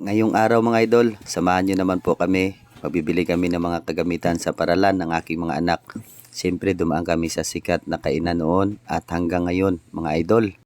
Ngayong araw mga idol, samahan nyo naman po kami. Magbibili kami ng mga kagamitan sa paralan ng aking mga anak. Siyempre dumaan kami sa sikat na kainan noon at hanggang ngayon mga idol.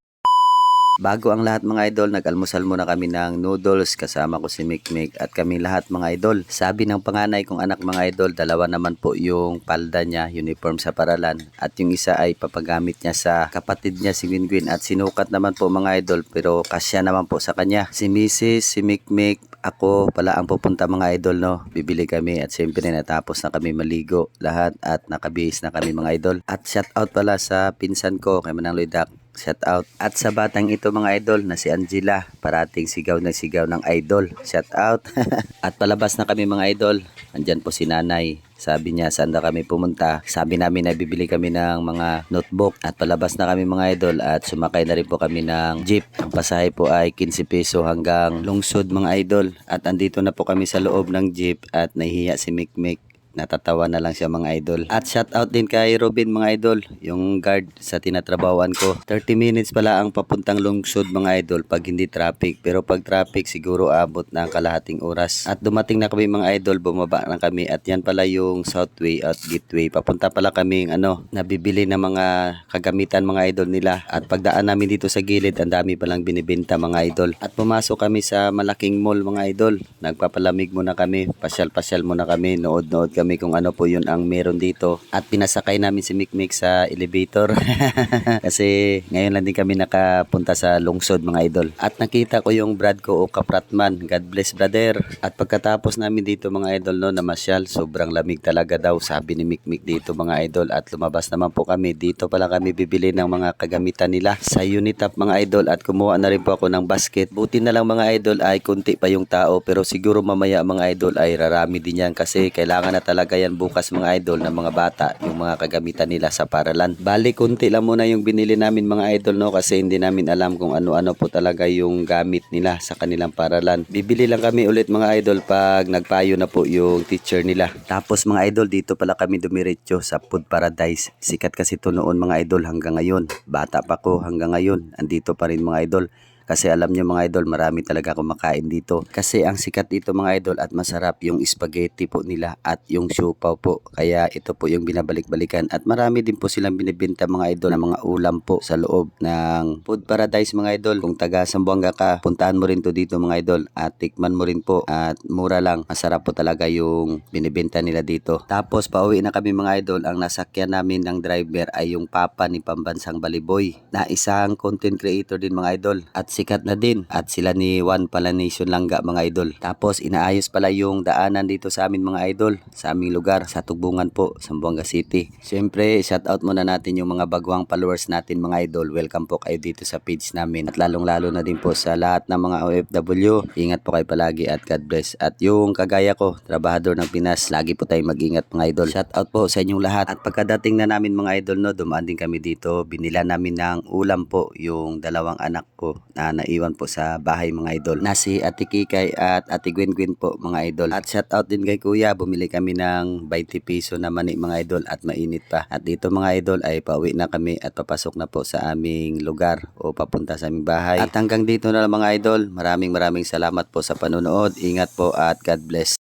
Bago ang lahat mga idol, nag-almusal muna kami ng noodles kasama ko si Mikmik at kami lahat mga idol. Sabi ng panganay kong anak mga idol, dalawa naman po yung palda niya, uniform sa paralan at yung isa ay papagamit niya sa kapatid niya si Winwin at sinukat naman po mga idol pero kasya naman po sa kanya. Si Mrs. si Mikmik, ako pala ang pupunta mga idol no. Bibili kami at siyempre natapos na kami maligo lahat at nakabihis na kami mga idol. At shout out pala sa pinsan ko kay Manang Loidak Shout out. At sa batang ito mga idol na si Angela, parating sigaw na sigaw ng idol. Shout out. At palabas na kami mga idol. Andyan po si nanay. Sabi niya saan na kami pumunta. Sabi namin na bibili kami ng mga notebook. At palabas na kami mga idol at sumakay na rin po kami ng jeep. Ang pasahe po ay 15 peso hanggang lungsod mga idol. At andito na po kami sa loob ng jeep at nahihiya si Mikmik natatawa na lang siya mga idol. At shout out din kay Robin mga idol, yung guard sa tinatrabawan ko. 30 minutes pala ang papuntang lungsod mga idol pag hindi traffic. Pero pag traffic siguro abot na ang kalahating oras. At dumating na kami mga idol, bumaba na kami. At yan pala yung Southway at Gateway. Papunta pala kami ano, nabibili ng mga kagamitan mga idol nila. At pagdaan namin dito sa gilid, ang dami palang binibenta mga idol. At pumasok kami sa malaking mall mga idol. Nagpapalamig muna kami, pasyal-pasyal muna kami, nood-nood kami kami kung ano po yun ang meron dito. At pinasakay namin si Mikmik sa elevator. Kasi ngayon lang din kami nakapunta sa lungsod mga idol. At nakita ko yung brad ko o kapratman. God bless brother. At pagkatapos namin dito mga idol no, namasyal, sobrang lamig talaga daw sabi ni Mikmik dito mga idol. At lumabas naman po kami. Dito pala kami bibili ng mga kagamitan nila sa Unitap mga idol. At kumuha na rin po ako ng basket. Buti na lang mga idol ay kunti pa yung tao. Pero siguro mamaya mga idol ay rarami din yan kasi kailangan na talaga yan bukas mga idol ng mga bata yung mga kagamitan nila sa paralan. Bali kunti lang muna yung binili namin mga idol no kasi hindi namin alam kung ano-ano po talaga yung gamit nila sa kanilang paralan. Bibili lang kami ulit mga idol pag nagpayo na po yung teacher nila. Tapos mga idol dito pala kami dumiretso sa Food Paradise. Sikat kasi to noon mga idol hanggang ngayon. Bata pa ko hanggang ngayon. Andito pa rin mga idol. Kasi alam nyo mga idol, marami talaga kumakain dito. Kasi ang sikat dito mga idol at masarap yung spaghetti po nila at yung siopaw po. Kaya ito po yung binabalik-balikan. At marami din po silang binibenta mga idol ng mga ulam po sa loob ng Food Paradise mga idol. Kung taga Sambuanga ka, puntahan mo rin to dito mga idol. At tikman mo rin po. At mura lang. Masarap po talaga yung binibenta nila dito. Tapos pauwi na kami mga idol. Ang nasakyan namin ng driver ay yung papa ni Pambansang Baliboy na isang content creator din mga idol. At sikat na din at sila ni Juan Palanation Langga mga idol. Tapos inaayos pala yung daanan dito sa amin mga idol sa aming lugar sa Tugbungan po, Sambuanga City. Siyempre, shout out muna natin yung mga bagwang followers natin mga idol. Welcome po kayo dito sa page namin at lalong lalo na din po sa lahat ng mga OFW. Ingat po kayo palagi at God bless. At yung kagaya ko, trabahador ng Pinas, lagi po tayong mag-ingat mga idol. Shout out po sa inyong lahat. At pagkadating na namin mga idol no, dumaan din kami dito. Binila namin ng ulam po yung dalawang anak ko na naiwan po sa bahay mga idol. Na si Ate Kikay at Ate Gwen Gwen po mga idol. At shout out din kay Kuya, bumili kami ng 20 piso na mani mga idol at mainit pa. At dito mga idol ay pauwi na kami at papasok na po sa aming lugar o papunta sa aming bahay. At hanggang dito na lang mga idol. Maraming maraming salamat po sa panonood. Ingat po at God bless.